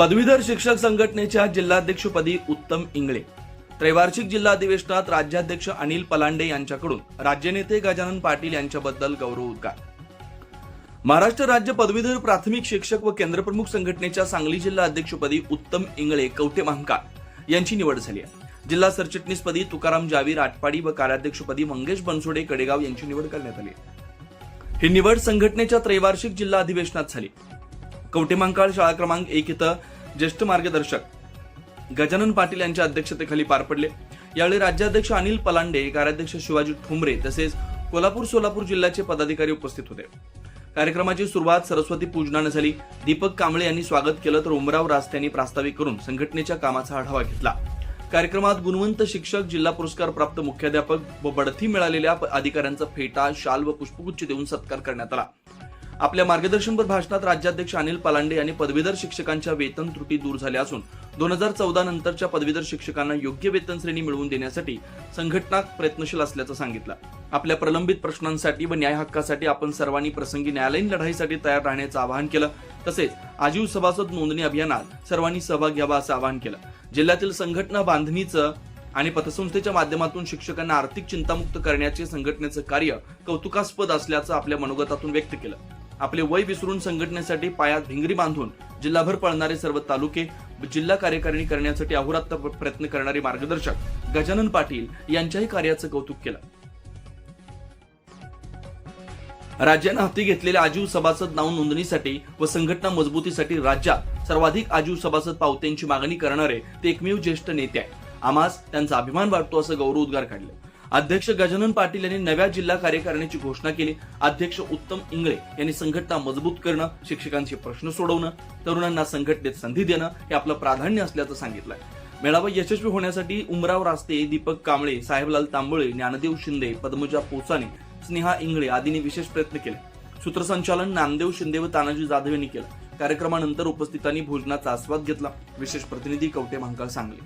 पदवीधर शिक्षक संघटनेच्या जिल्हाध्यक्षपदी उत्तम इंगळे. त्रैवार्षिक जिल्हा अधिवेशनात राज्याध्यक्ष अनिल पलांडे यांच्याकडून राज्यनेते गजानन पाटील यांच्याबद्दल गौरव उद्गार. महाराष्ट्र राज्य पदवीधर प्राथमिक शिक्षक व केंद्रप्रमुख संघटनेच्या सांगली जिल्हा अध्यक्षपदी उत्तम इंगळे कवटे महांकाळ यांची निवड झाली आहे. जिल्हा सरचिटणीसपदी तुकाराम जावीर आटपाडी व कार्याध्यक्षपदी मंगेश बनसोडे कडेगाव यांची निवड करण्यात आली ही निवड संघटनेच्या त्रैवार्षिक जिल्हा अधिवेशनात झाली. कवटेमांकाळ शाळा क्रमांक एक इथं ज्येष्ठ मार्गदर्शक गजानन पाटील यांच्या अध्यक्षतेखाली पार पडले. यावेळी राज्याध्यक्ष अनिल पलांडे कार्याध्यक्ष शिवाजी ठुमरे तसेच कोल्हापूर सोलापूर जिल्ह्याचे पदाधिकारी उपस्थित होते. कार्यक्रमाची सुरुवात सरस्वती पूजनानं झाली. दीपक कांबळे यांनी स्वागत केलं तर उमराव रास्त यांनी प्रास्ताविक करून संघटनेच्या कामाचा आढावा घेतला. कार्यक्रमात गुणवंत शिक्षक जिल्हा पुरस्कार प्राप्त मुख्याध्यापक व बढती मिळालेल्या अधिकाऱ्यांचा फेटा शाल व पुष्पगुच्छ देऊन सत्कार करण्यात आला. आपल्या मार्गदर्शनपर भाषणात राज्याध्यक्ष अनिल पलांडे यांनी पदवीधर शिक्षकांच्या वेतन त्रुटी दूर झाल्या असून दोन हजार चौदा नंतरच्या पदवीधर शिक्षकांना योग्य वेतन श्रेणी मिळवून देण्यासाठी संघटना प्रयत्नशील असल्याचं सांगितलं. आपल्या प्रलंबित प्रश्नांसाठी व न्याय हक्कासाठी आपण सर्वांनी प्रसंगी न्यायालयीन लढाईसाठी तयार राहण्याचं आवाहन केलं. तसेच आजीव सभासद नोंदणी अभियानात सर्वांनी सहभाग घ्यावा असं आवाहन केलं. जिल्ह्यातील संघटना बांधणीचं आणि पतसंस्थेच्या माध्यमातून शिक्षकांना आर्थिक चिंतामुक्त करण्याचे संघटनेचं कार्य कौतुकास्पद असल्याचं आपल्या मनोगतातून व्यक्त केलं. आपले वय विसरून संघटनेसाठी पायात भिंगरी बांधून जिल्हाभर पळणारे सर्व तालुके जिल्हा कार्यकारिणी करण्यासाठी अहोरात्र प्रयत्न करणारे मार्गदर्शक गजानन पाटील यांच्याही कार्याचं कौतुक केलं. राज्यानं हाती घेतलेल्या आजीव सभासद नाव नोंदणीसाठी व संघटना मजबूतीसाठी राज्यात सर्वाधिक आजीव सभासद पावत्यांची मागणी करणारे ते एकमेव ज्येष्ठ नेते आहे आम्हास त्यांचा अभिमान वाटतो असं गौरव उद्गार काढले. अध्यक्ष गजानन पाटील यांनी नव्या जिल्हा कार्यकारिणीची घोषणा केली. अध्यक्ष उत्तम इंगळे यांनी संघटना मजबूत करणं शिक्षकांचे प्रश्न सोडवणं तरुणांना संघटनेत संधी देणं हे आपलं प्राधान्य असल्याचं सांगितलंय. मेळावा यशस्वी होण्यासाठी उमराव रास्ते दीपक कांबळे साहेबलाल तांबोळे ज्ञानदेव शिंदे पद्मजा पोसाने स्नेहा इंगळे आदींनी विशेष प्रयत्न केले. सूत्रसंचालन नामदेव शिंदे व तानाजी जाधव यांनी केलं. कार्यक्रमानंतर उपस्थितांनी भोजनाचा आस्वाद घेतला. विशेष प्रतिनिधी कवटे महांकाळ सांगली.